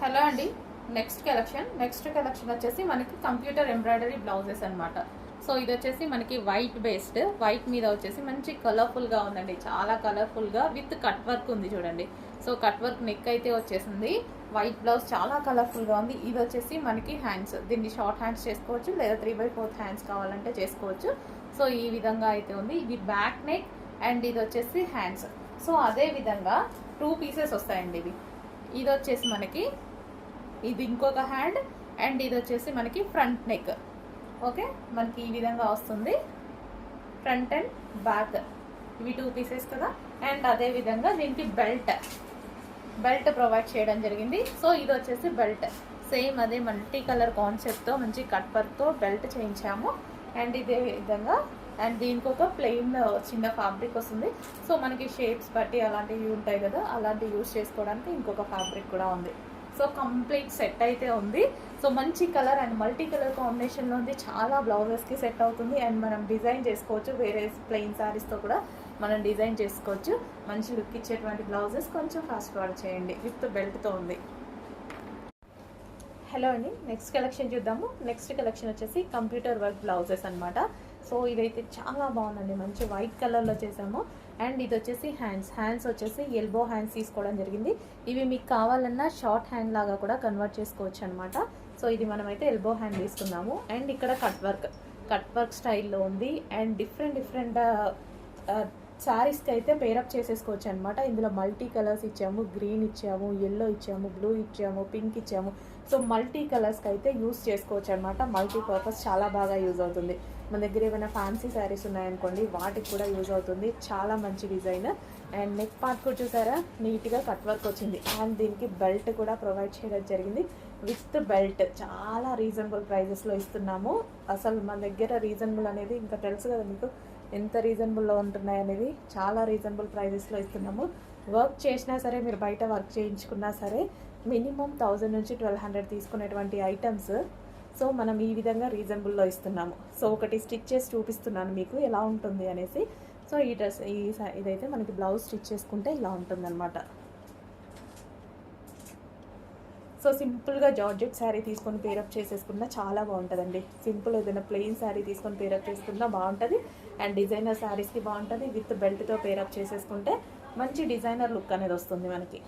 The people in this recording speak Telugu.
హలో అండి. నెక్స్ట్ కలెక్షన్ నెక్స్ట్ కలెక్షన్ వచ్చేసి మనకి కంప్యూటర్ ఎంబ్రాయిడరీ బ్లౌజెస్ అన్నమాట. సో ఇది వచ్చేసి మనకి వైట్ బేస్డ్ వైట్ మీద వచ్చేసి మంచి కలర్ఫుల్గా ఉందండి. చాలా కలర్ఫుల్గా విత్ కట్ వర్క్ ఉంది చూడండి. సో కట్ వర్క్ నెక్ అయితే వచ్చేసింది. వైట్ బ్లౌజ్ చాలా కలర్ఫుల్గా ఉంది. ఇది వచ్చేసి మనకి హ్యాండ్స్ దీన్ని షార్ట్ హ్యాండ్స్ చేసుకోవచ్చు లేదా త్రీ బై ఫోర్త్ హ్యాండ్స్ కావాలంటే చేసుకోవచ్చు. సో ఈ విధంగా అయితే ఉంది. ఇది బ్యాక్ నెక్ అండ్ ఇది వచ్చేసి హ్యాండ్స్ సో అదే విధంగా టూ పీసెస్ వస్తాయండి ఇవి. ఇది వచ్చేసి మనకి ఇది ఇంకొక హ్యాండ్ అండ్ ఇది వచ్చేసి మనకి ఫ్రంట్ నెక్ ఓకే మనకి ఈ విధంగా వస్తుంది. ఫ్రంట్ అండ్ బ్యాక్ ఇవి టూ పీసెస్ కదా? అండ్ అదే విధంగా దీనికి బెల్ట్ బెల్ట్ ప్రొవైడ్ చేయడం జరిగింది. సో ఇది వచ్చేసి బెల్ట్ సేమ్ అదే మల్టీ కలర్ కాన్సెప్ట్తో మంచి కట్ వర్క్తో బెల్ట్ చేయించాము. అండ్ ఇదే విధంగా అండ్ దీనికి ఒక ప్లెయిన్ uh, చిన్న ఫ్యాబ్రిక్ వస్తుంది. సో మనకి షేప్స్ బట్టి అలాంటివి ఉంటాయి కదా అలాంటివి యూస్ చేసుకోవడానికి ఇంకొక ఫ్యాబ్రిక్ కూడా ఉంది. సో కంప్లీట్ సెట్ అయితే ఉంది. సో మంచి కలర్ అండ్ మల్టీ కలర్ కాంబినేషన్లో ఉంది. చాలా బ్లౌజెస్కి సెట్ అవుతుంది. అండ్ మనం డిజైన్ చేసుకోవచ్చు. వేరే ప్లెయిన్ శారీస్తో కూడా మనం డిజైన్ చేసుకోవచ్చు. మంచి లుక్ ఇచ్చేటువంటి బ్లౌజెస్ కొంచెం ఫాస్ట్ ఫార్వర్డ్ చేయండి. విత్ బెల్ట్తో ఉంది. హలో అండి. నెక్స్ట్ కలెక్షన్ చూద్దాము. నెక్స్ట్ కలెక్షన్ వచ్చేసి కంప్యూటర్ వర్క్ బ్లౌజెస్ అన్నమాట. సో ఇదైతే చాలా బాగుందండి. మంచి వైట్ కలర్లో చేసాము అండ్ ఇది వచ్చేసి హ్యాండ్స్ హ్యాండ్స్ వచ్చేసి ఎల్బో హ్యాండ్స్ తీసుకోవడం జరిగింది. ఇవి మీకు కావాలన్నా షార్ట్ హ్యాండ్ లాగా కూడా కన్వర్ట్ చేసుకోవచ్చు అనమాట సో ఇది మనమైతే ఎల్బో హ్యాండ్ తీసుకున్నాము. అండ్ ఇక్కడ కట్ వర్క్ కట్ వర్క్ స్టైల్లో ఉంది. అండ్ డిఫరెంట్ డిఫరెంట్ శారీస్కి అయితే పేరప్ చేసేసుకోవచ్చు అనమాట ఇందులో మల్టీ కలర్స్ ఇచ్చాము. గ్రీన్ ఇచ్చాము. ఎల్లో ఇచ్చాము. బ్లూ ఇచ్చాము. పింక్ ఇచ్చాము. సో మల్టీ కలర్స్కి అయితే యూస్ చేసుకోవచ్చు అనమాట మల్టీ పర్పస్ చాలా బాగా యూజ్ అవుతుంది. మన దగ్గర ఏమైనా ఫ్యాన్సీ శారీస్ ఉన్నాయనుకోండి వాటికి కూడా యూజ్ అవుతుంది. చాలా మంచి డిజైన్ అండ్ నెక్ పార్ట్ కూడా చూసారా? నీట్గా కట్ వర్క్ వచ్చింది. అండ్ దీనికి బెల్ట్ కూడా ప్రొవైడ్ చేయడం జరిగింది. విత్ బెల్ట్ చాలా రీజనబుల్ ప్రైజెస్లో ఇస్తున్నాము. అసలు మన దగ్గర రీజనబుల్ అనేది ఇంకా తెలుసు కదా మీకు? ఎంత రీజనబుల్లో ఉంటున్నాయి అనేది? చాలా రీజనబుల్ ప్రైజెస్లో ఇస్తున్నాము. వర్క్ చేసినా సరే మీరు బయట వర్క్ చేయించుకున్నా సరే మినిమం థౌజండ్ నుంచి ట్వెల్వ్ హండ్రెడ్ తీసుకునేటువంటి ఐటమ్స్ సో మనం ఈ విధంగా రీజనబుల్లో ఇస్తున్నాము. సో ఒకటి స్టిచ్ చేసి చూపిస్తున్నాను మీకు ఎలా ఉంటుంది అనేసి. సో ఈ డ్రెస్ ఈ స- ఇదైతే మనకి బ్లౌజ్ స్టిచ్ చేసుకుంటే ఇలా ఉంటుందన్నమాట. సో సింపుల్గా జార్జెట్ శారీ తీసుకొని పేరప్ చేసేసుకున్నా చాలా బాగుంటుందండి. సింపుల్ ఏదైనా ప్లెయిన్ శారీ తీసుకొని పేరప్ చేసుకున్నా బాగుంటుంది. అండ్ డిజైనర్ శారీస్కి బాగుంటుంది. విత్ బెల్ట్తో పేరప్ చేసేసుకుంటే మంచి డిజైనర్ లుక్ అనేది వస్తుంది మనకి.